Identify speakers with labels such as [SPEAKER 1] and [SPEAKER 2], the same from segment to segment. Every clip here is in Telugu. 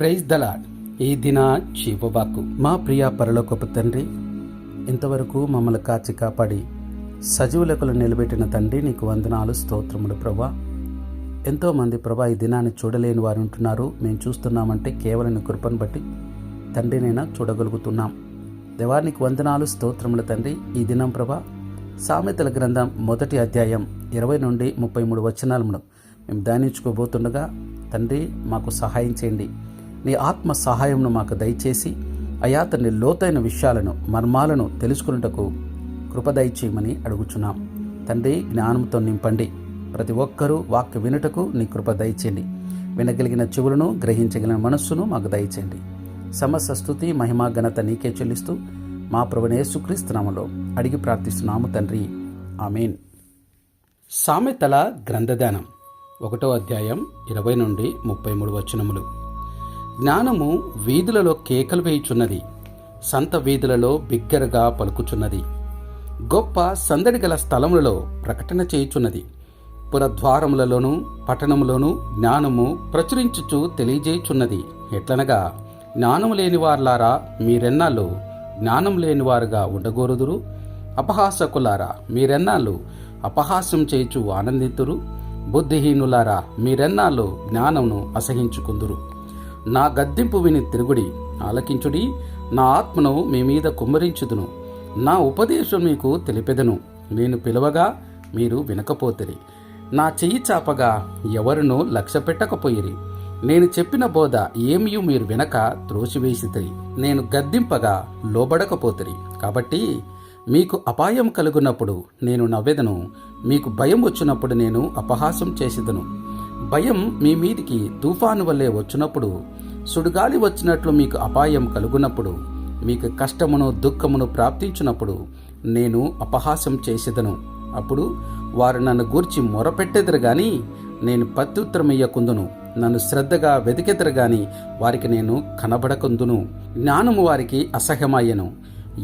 [SPEAKER 1] ప్రైజ్ దలాడ్ ఈ దిన జీవవాకు మా ప్రియ పరలోకపు తండ్రి ఇంతవరకు మమ్మల్ని కాచి కాపాడి సజీవులకులు నిలబెట్టిన తండ్రి నీకు వందనాలు స్తోత్రములు ప్రభా. ఎంతోమంది ప్రభా ఈ దినాన్ని చూడలేని వారు ఉంటున్నారు. మేము చూస్తున్నామంటే కేవలం కృపను బట్టి తండ్రినైనా చూడగలుగుతున్నాం. దేవానికి వందనాలు స్తోత్రములు తండ్రి. ఈ దినం ప్రభా సామెతల గ్రంథం మొదటి అధ్యాయం ఇరవై నుండి ముప్పై మూడు వచనాలను మేము ధ్యానించుకోబోతుండగా తండ్రి మాకు సహాయం చేయండి. నీ ఆత్మ సహాయంను మాకు దయచేసి అయా తండ్రి లోతైన విషయాలను మర్మాలను తెలుసుకున్నటకు కృపదయచేయమని అడుగుచున్నాం. తండ్రి జ్ఞానంతో నింపండి. ప్రతి ఒక్కరూ వాక్య వినుటకు నీ కృప దయచేయండి. వినగలిగిన చెవులను గ్రహించగలిగిన మనస్సును మాకు దయచేయండి. సమస్త స్థుతి మహిమా ఘనత నీకే చెల్లిస్తూ మా ప్రభునే యేసుక్రీస్తునామలో అడిగి ప్రార్థిస్తున్నాము తండ్రి. ఆమెన్. సామెతల గ్రంథదానం ఒకటో అధ్యాయం ఇరవై నుండి ముప్పై మూడు వచనములు. జ్ఞానము వీధులలో కేకలు వేయుచున్నది సంత వీధులలో బిగ్గరగా పలుకుచున్నది. గొప్ప సందడి గల స్థలములలో ప్రకటన చేయుచున్నది. పురద్వారములలోనూ పట్టణములోనూ జ్ఞానము ప్రచురించుచు తెలియజేయుచున్నది. ఎట్లనగా జ్ఞానము లేని వారులారా మీరెన్నాళ్ళు జ్ఞానం లేనివారుగా ఉండగోరుదురు? అపహాసకులారా మీరెన్నాళ్ళు అపహాస్యం చేయుచు ఆనందితురు? బుద్ధిహీనులారా మీరెన్నాళ్ళు జ్ఞానమును అసహించుకుందురు? నా గద్దింపు విని తిరుగుడి ఆలకించుడి నా ఆత్మను మీ మీద కుమ్మరించుదును. నా ఉపదేశం మీకు తెలిపెదను. నేను పిలవగా మీరు వినకపోతిరి. నా చెయ్యి చాపగా ఎవరునూ లక్ష్య పెట్టకపోయిరి. నేను చెప్పిన బోధ ఏమియూ మీరు వినక త్రోసివేసితిరి. నేను గద్దింపగా లోబడకపోతిరి. కాబట్టి మీకు అపాయం కలుగున్నప్పుడు నేను నవ్వెదను. మీకు భయం వచ్చినప్పుడు నేను అపహాసం చేసేదను. భయం మీ మీదికి తుఫాను వల్లే వచ్చినప్పుడు సుడిగాలి వచ్చినట్లు మీకు అపాయం కలుగునప్పుడు మీకు కష్టమును దుఃఖమును ప్రాప్తించినప్పుడు నేను అపహాసం చేసేదను. అప్పుడు వారు నన్ను గూర్చి మొరపెట్టెదరు గాని నేను ప్రత్యుత్తరమియ్యకుందును. నన్ను శ్రద్ధగా వెతికెదరు గాని వారికి నేను కనబడకుందును. జ్ఞానము వారికి అసహ్యమయ్యను.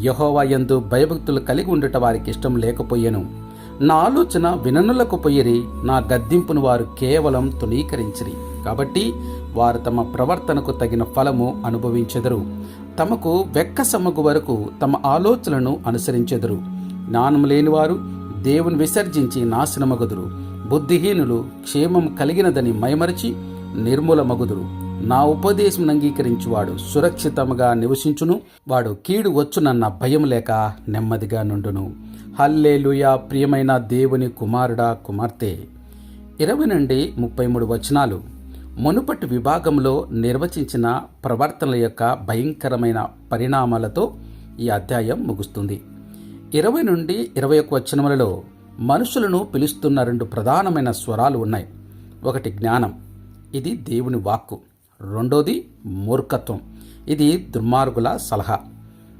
[SPEAKER 1] యహోవాయందు భయభక్తులు కలిగి ఉండుట వారికి ఇష్టం లేకపోయెను. నా ఆలోచన విననులకు పొయ్యిరి నా గద్దింపును వారు కేవలం తునీకరించిరి కాబట్టి వారు తమ ప్రవర్తనకు తగిన ఫలము అనుభవించెదరు. తమకు వెక్క సమ్మగు వరకు తమ ఆలోచనలను అనుసరించెదరు. జ్ఞానం లేనివారు దేవుని విసర్జించి నాశనమగుదురు. బుద్ధిహీనులు క్షేమం కలిగినదని మైమరచి నిర్మూలమగుదురు. నా ఉపదేశం అంగీకరించువాడు సురక్షితముగా నివసించును. వాడు కీడు వచ్చునన్న భయం లేక నెమ్మదిగా నుండును. హల్లేలుయా ప్రియమైన దేవుని కుమారుడా కుమార్తె. ఇరవై నుండి ముప్పై మూడు వచనాలు. మునుపటి విభాగంలో నిర్వచించిన ప్రవర్తనల యొక్క భయంకరమైన పరిణామాలతో ఈ అధ్యాయం ముగుస్తుంది. ఇరవై నుండి ఇరవై ఒక్క వచనములలో మనుషులను పిలుస్తున్న రెండు ప్రధానమైన స్వరాలు ఉన్నాయి. ఒకటి జ్ఞానం ఇది దేవుని వాక్కు. రెండోది మూర్ఖత్వం. ఇది దుర్మార్గుల సలహా.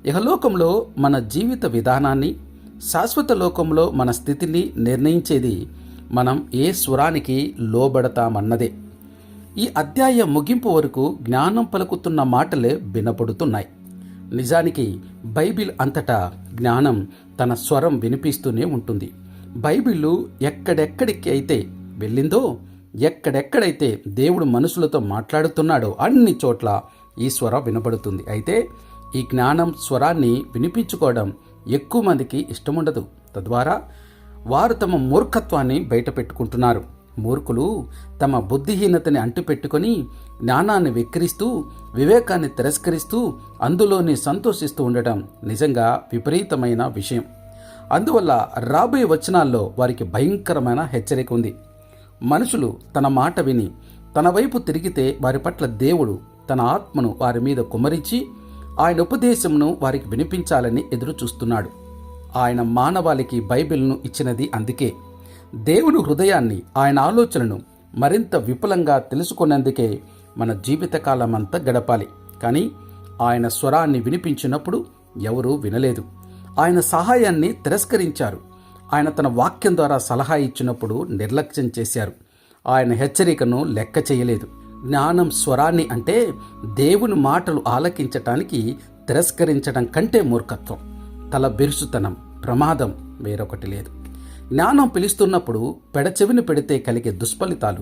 [SPEAKER 1] ఇహలోకంలో మన జీవిత విధానాన్ని శాశ్వత లోకంలో మన స్థితిని నిర్ణయించేది మనం ఏ స్వరానికి లోబడతామన్నదే. ఈ అధ్యాయ ముగింపు వరకు జ్ఞానం పలుకుతున్న మాటలే వినపడుతున్నాయి. నిజానికి బైబిల్ అంతటా జ్ఞానం తన స్వరం వినిపిస్తూనే ఉంటుంది. బైబిల్ ఎక్కడెక్కడికి అయితే వెళ్ళిందో ఎక్కడెక్కడైతే దేవుడు మనుషులతో మాట్లాడుతున్నాడో అన్ని చోట్ల ఈ స్వరం వినబడుతుంది. అయితే ఈ జ్ఞానం స్వరాన్ని వినిపించుకోవడం ఎక్కువ మందికి ఇష్టముండదు. తద్వారా వారు తమ మూర్ఖత్వాన్ని బయటపెట్టుకుంటున్నారు. మూర్ఖులు తమ బుద్ధిహీనతని అంటుపెట్టుకొని జ్ఞానాన్ని వెక్కిరిస్తూ వివేకాన్ని తిరస్కరిస్తూ అందులోని సంతోషిస్తూ ఉండటం నిజంగా విపరీతమైన విషయం. అందువల్ల రాబోయే వచనాల్లో వారికి భయంకరమైన హెచ్చరిక ఉంది. మనుషులు తన మాట విని తన వైపు తిరిగితే వారి పట్ల దేవుడు తన ఆత్మను వారి మీద కుమరించి ఆయన ఉపదేశమును వారికి వినిపించాలని ఎదురు చూస్తున్నాడు ఆయన మానవాళికి బైబిల్ను ఇచ్చినది అందుకే. దేవుని హృదయాన్ని ఆయన ఆలోచనను మరింత విపులంగా తెలుసుకునేందుకే మన జీవితకాలమంతా గడపాలి. కానీ ఆయన స్వరాన్ని వినిపించినప్పుడు ఎవరూ వినలేదు. ఆయన సహాయాన్ని తిరస్కరించారు. ఆయన తన వాక్యం ద్వారా సలహా ఇచ్చినప్పుడు నిర్లక్ష్యం చేశారు. ఆయన హెచ్చరికను లెక్క చేయలేదు. జ్ఞానం స్వరాన్ని అంటే దేవుని మాటలు ఆలకించటానికి తిరస్కరించడం కంటే మూర్ఖత్వం. తల బిరుసుతనం ప్రమాదం వేరొకటి లేదు. జ్ఞానం పిలుస్తున్నప్పుడు పెడచెవిని పెడితే కలిగే దుష్ఫలితాలు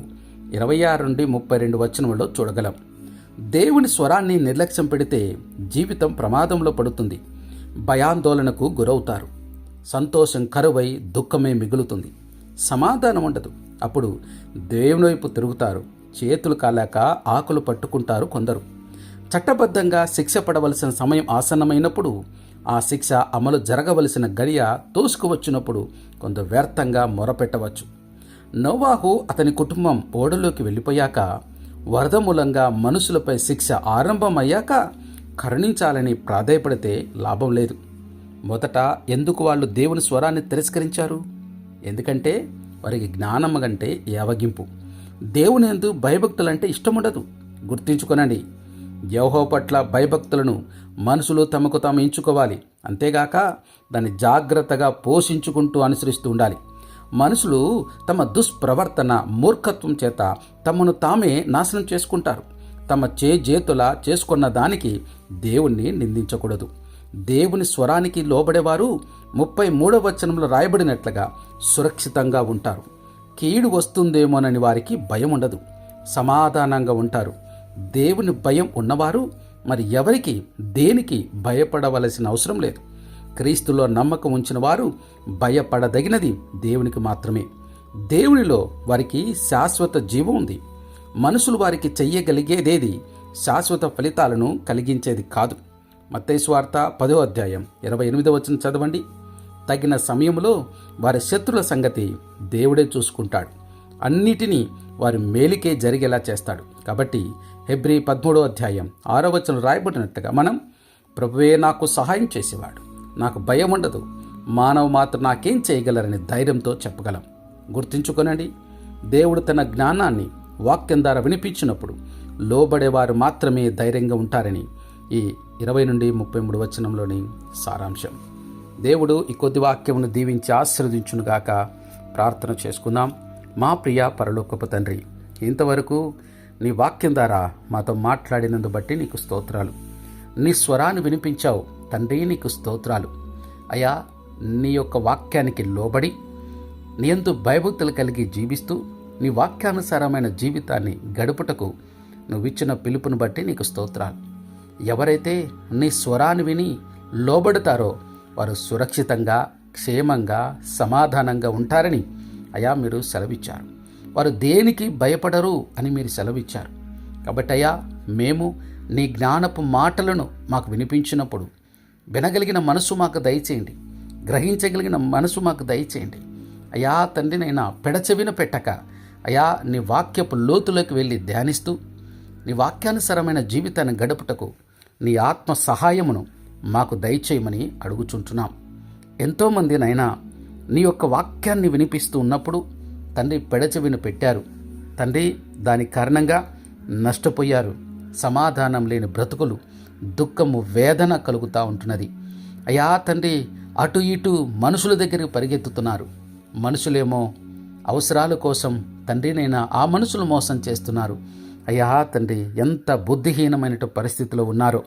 [SPEAKER 1] ఇరవై ఆరు నుండి ముప్పై రెండు వచనంలో చూడగలం. దేవుని స్వరాన్ని నిర్లక్ష్యం పెడితే జీవితం ప్రమాదంలో పడుతుంది. భయాందోళనకు గురవుతారు. సంతోషం కరువై దుఃఖమే మిగులుతుంది. సమాధానం ఉండదు. అప్పుడు దేవుని వైపు తిరుగుతారు. చేతులు కాలాక ఆకులు పట్టుకుంటారు కొందరు. చట్టబద్ధంగా శిక్ష పడవలసిన సమయం ఆసన్నమైనప్పుడు ఆ శిక్ష అమలు జరగవలసిన గడియ తోసుకువచ్చినప్పుడు కొంత వ్యర్థంగా మొరపెట్టవచ్చు. నోవాహు అతని కుటుంబం ఓడలోకి వెళ్ళిపోయాక వరద మూలంగా మనుషులపై శిక్ష ఆరంభమయ్యాక కరుణించాలని ప్రాధాయపడితే లాభం లేదు. మొదట ఎందుకు వాళ్ళు దేవుని స్వరాన్ని తిరస్కరించారు? ఎందుకంటే వారికి జ్ఞానం కంటే యావగింపు దేవుని ఎందు భయభక్తులంటే ఇష్టముండదు. గుర్తించుకొనండి. యహో పట్ల భయభక్తులను మనుషులు తమకు తాము ఎంచుకోవాలి. అంతేగాక దాన్ని జాగ్రత్తగా పోషించుకుంటూ అనుసరిస్తూ ఉండాలి. మనుషులు తమ దుష్ప్రవర్తన మూర్ఖత్వం చేత తమను తామే నాశనం చేసుకుంటారు. తమ చేజేతుల చేసుకున్న దానికి దేవుణ్ణి నిందించకూడదు. దేవుని స్వరానికి లోబడేవారు ముప్పై మూడవ వచనంలో రాయబడినట్లుగా సురక్షితంగా ఉంటారు. కీడు వస్తుందేమోనని వారికి భయం ఉండదు. సమాధానంగా ఉంటారు. దేవుని భయం ఉన్నవారు మరి ఎవరికి దేనికి భయపడవలసిన అవసరం లేదు. క్రీస్తులో నమ్మకం ఉంచిన వారు భయపడదగినది దేవునికి మాత్రమే. దేవునిలో వారికి శాశ్వత జీవం ఉంది. మనుషులు వారికి చెయ్యగలిగేదేది శాశ్వత ఫలితాలను కలిగించేది కాదు. మత్తైస్వార్త పదో అధ్యాయం ఇరవై ఎనిమిదో వచ్చిన చదవండి. తగిన సమయంలో వారి శత్రుల సంగతి దేవుడే చూసుకుంటాడు. అన్నిటినీ వారి మేలికే జరిగేలా చేస్తాడు. కాబట్టి హెబ్రి పదమూడో అధ్యాయం ఆరో వచనం రాయబడినట్టుగా మనం ప్రభువే నాకు సహాయం చేసేవాడు. నాకు భయం ఉండదు. మానవ మాత్రం నాకేం చేయగలరని ధైర్యంతో చెప్పగలం. గుర్తుంచుకొనండి దేవుడు తన జ్ఞానాన్ని వాక్యం ద్వారా వినిపించినప్పుడు లోబడేవారు మాత్రమే ధైర్యంగా ఉంటారని ఈ ఇరవై నుండి ముప్పై మూడు వచనంలోని సారాంశం. దేవుడు ఈ కొద్ది వాక్యమును దీవించి ఆశీర్వదించునుగాక ప్రార్థన చేసుకుందాం. మా ప్రియ పరలోకపు తండ్రి ఇంతవరకు నీ వాక్యం ద్వారా మాతో మాట్లాడినందు బట్టి నీకు స్తోత్రాలు. నీ స్వరాన్ని వినిపించావు తండ్రి నీకు స్తోత్రాలు. అయా నీ యొక్క వాక్యానికి లోబడి నీ ఎందు భయభక్తులు కలిగి జీవిస్తూ నీ వాక్యానుసారమైన జీవితాన్ని గడుపుటకు నువ్వు ఇచ్చిన పిలుపును బట్టి నీకు స్తోత్రాలు. ఎవరైతే నీ స్వరాన్ని విని లోబడతారో వారు సురక్షితంగా క్షేమంగా సమాధానంగా ఉంటారని అయా మీరు సెలవిచ్చారు. వారు దేనికి భయపడరు అని మీరు సెలవిచ్చారు. కాబట్టి అయ్యా మేము నీ జ్ఞానపు మాటలను మాకు వినిపించినప్పుడు వినగలిగిన మనసు మాకు దయచేయండి. గ్రహించగలిగిన మనసు మాకు దయచేయండి. అయా తండ్రినైనా పెడచెవిన పెట్టక అయా నీ వాక్యపు లోతులోకి వెళ్ళి ధ్యానిస్తూ నీ వాక్యానుసరమైన జీవితాన్ని గడుపుటకు నీ ఆత్మ సహాయమును మాకు దయచేయమని అడుగుచుంటున్నాం. ఎంతోమంది నైనా నీ యొక్క వాక్యాన్ని వినిపిస్తూ ఉన్నప్పుడు తండ్రి పెడచెవిన పెట్టారు. తండ్రి దాని కారణంగా నష్టపోయారు. సమాధానం లేని బ్రతుకులు దుఃఖము వేదన కలుగుతూ ఉంటున్నది. అయా తండ్రి అటు ఇటు మనుషుల దగ్గరికి పరిగెత్తుతున్నారు. మనుషులేమో అవసరాల కోసం తండ్రినైనా ఆ మనుషులు మోసం చేస్తున్నారు. అయ్యా తండ్రి ఎంత బుద్ధిహీనమైన పరిస్థితిలో ఉన్నారో.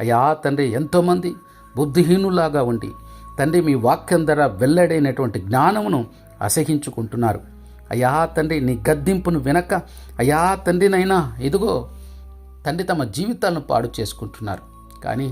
[SPEAKER 1] అయ్యా తండ్రి ఎంతోమంది బుద్ధిహీనులాగా ఉండి తండ్రి మీ వాక్యం ధర వెల్లడైనటువంటి జ్ఞానమును అసహించుకుంటున్నారు. అయ్యా తండ్రి నీ గద్దింపును వినక అయ్యా తండ్రినైనా ఇదిగో తండ్రి తమ జీవితాలను పాడు చేసుకుంటున్నారు. కానీ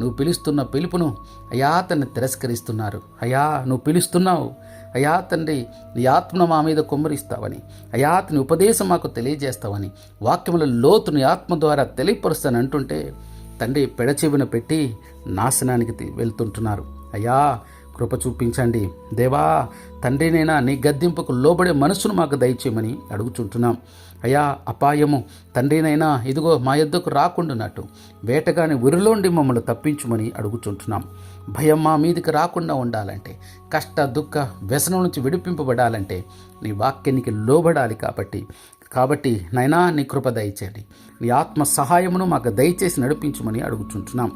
[SPEAKER 1] నువ్వు పిలుస్తున్న పిలుపును అయా తన్ని తిరస్కరిస్తున్నారు. అయా నువ్వు పిలుస్తున్నావు అయా తండ్రి నీ ఆత్మను మా మీద కుమ్మరిస్తావని అయా నీ ఉపదేశం మాకు తెలియజేస్తావని వాక్యముల లోతుని ఆత్మ ద్వారా తెలియపరుస్తాను అంటుంటే తండ్రి పెడచెవిన పెట్టి నాశనానికి తి- వెళ్తుంటున్నారు. అయ్యా కృప చూపించండి. దేవా తండ్రినైనా నీ గద్దింపుకు లోబడే మనసును మాకు దయచేయమని అడుగుచుంటున్నాం. అయ్యా అపాయము తండ్రినైనా ఇదిగో మా యొద్దకు రాకుండానట్టు వేటగాని ఉరిలోండి మమ్మల్ని తప్పించుమని అడుగుచుంటున్నాం. భయం మా మీదికి రాకుండా ఉండాలంటే కష్ట దుఃఖ వ్యసనం నుంచి విడిపింపబడాలంటే నీ వాక్యానికి లోబడాలి కాబట్టి. కాబట్టి నైనా నీ కృప దయచేయండి. నీ ఆత్మ సహాయమును మాకు దయచేసి నడిపించమని అడుగుచుంటున్నాం.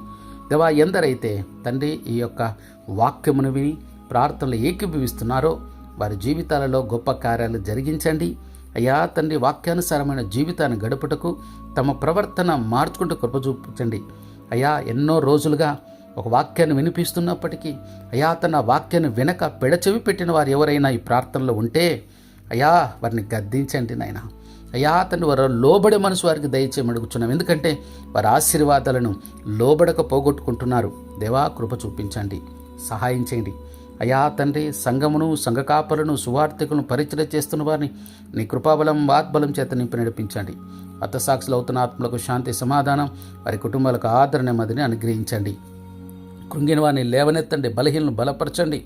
[SPEAKER 1] దేవా ఎందరైతే తండ్రి ఈ యొక్క వాక్యమును విని ప్రార్థనలు ఏకీభవిస్తున్నారో వారి జీవితాలలో గొప్ప కార్యాలు జరిగించండి. అయ్యా తండ్రి వాక్యానుసారమైన జీవితాన్ని గడుపుటకు తమ ప్రవర్తన మార్చుకుంటూ కృప చూపించండి. అయ్యా ఎన్నో రోజులుగా ఒక వాక్యాన్ని వినిపిస్తున్నప్పటికీ అయ్యా తన వాక్యాన్ని వెనక పెడచెవి పెట్టిన వారు ఎవరైనా ఈ ప్రార్థనలో ఉంటే అయ్యా వారిని గద్దించండి నాయనా. అయ్యా తండ్రి వారు లోబడే మనసు వారికి దయచేయమని అడుగుచున్నాం ఎందుకంటే వారి ఆశీర్వాదాలను లోబడక పోగొట్టుకుంటున్నారు. దేవా కృప చూపించండి. సహాయం చేయండి. అయా తండ్రి సంఘమును సంఘ కాపలను సువార్థికులను పరిచయం చేస్తున్న వారిని నీ కృపాబలం వాత్బలం చేత నింపి నడిపించండి. అర్థసాక్షులు అవుతున్న ఆత్మలకు శాంతి సమాధానం వారి కుటుంబాలకు ఆదరణ మదిని అనుగ్రహించండి. కృంగిన వారిని లేవనెత్తండి బలహీనను బలపరచండి.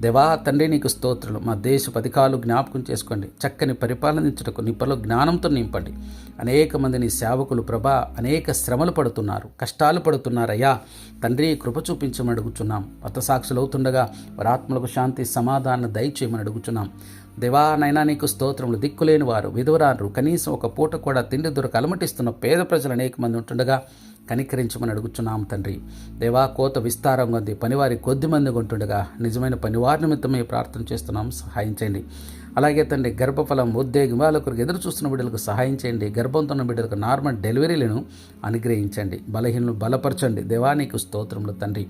[SPEAKER 1] దేవా తండ్రి నీకు స్తోత్రులు. మా దేశ పథకాలు జ్ఞాపకం చేసుకోండి. చక్కని పరిపాలనించుటకు నీ జ్ఞానంతో నింపండి. అనేక మంది నీ సేవకులు ప్రభా అనేక శ్రమలు పడుతున్నారు. కష్టాలు పడుతున్నారయ్యా. తండ్రి కృప చూపించమని అడుగుచున్నాం. సాక్షులు అవుతుండగా వారి ఆత్మలకు శాంతి సమాధానం దయచేయమని అడుగుచున్నాం. దేవా నైనా నీకు స్తోత్రములు. దిక్కులేని వారు విధవరారు కనీసం ఒక పూట కూడా తిండి దొరక అలమటిస్తున్న పేద ప్రజలు అనేక మంది ఉంటుండగా కనికరించమని అడుగుచున్నాం తండ్రి. దేవా కోత విస్తారంగా ఉంది. పనివారి కొద్ది మంది ఉంటుండగా నిజమైన పనివారి నిమిత్తమే ప్రార్థన చేస్తున్నాం. సహాయం చేయండి. అలాగే తండ్రి గర్భఫలం ఉద్యోగం వాళ్ళకొరకు ఎదురు చూస్తున్న బిడ్డలకు సహాయం చేయండి. గర్భంతో ఉన్న బిడ్డలకు నార్మల్ డెలివరీలను అనుగ్రహించండి. బలహీనలు బలపరచండి. దేవానికి స్తోత్రములు తండ్రి.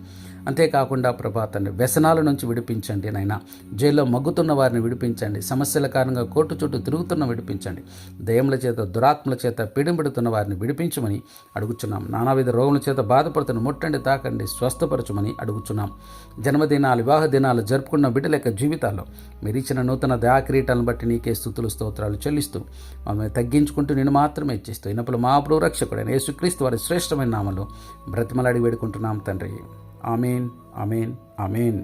[SPEAKER 1] అంతేకాకుండా ప్రభా తండ్రి వ్యసనాల నుంచి విడిపించండి నాయన. జైల్లో మగ్గుతున్న వారిని విడిపించండి. సమస్యల కారణంగా కోర్టు చుట్టూ తిరుగుతున్న విడిపించండి. దయముల చేత దురాత్మల చేత పీడింపడుతున్న వారిని విడిపించమని అడుగుచున్నాం. నానావిధ రోగుల చేత బాధపడుతున్న ముట్టండి తాకండి స్వస్థపరచమని అడుగుచున్నాం. జన్మదినాలు వివాహ దినాలు జరుపుకున్న బిడ్డల యొక్క జీవితాల్లో మీరు ఇచ్చిన నూతన దయాక్రీటాలను బట్టి నీకే స్థుతులు స్తోత్రాలు చెల్లిస్తూ మమ్మల్ని తగ్గించుకుంటూ నేను మాత్రమే ఇచ్చిస్తూ ఇన్నప్పుడు మా రక్షకుడైన యేసుక్రీస్తు వారి శ్రేష్టమైన నామలో బ్రతిమలాడి వేడుకుంటున్నాం తండ్రి. Amen amen amen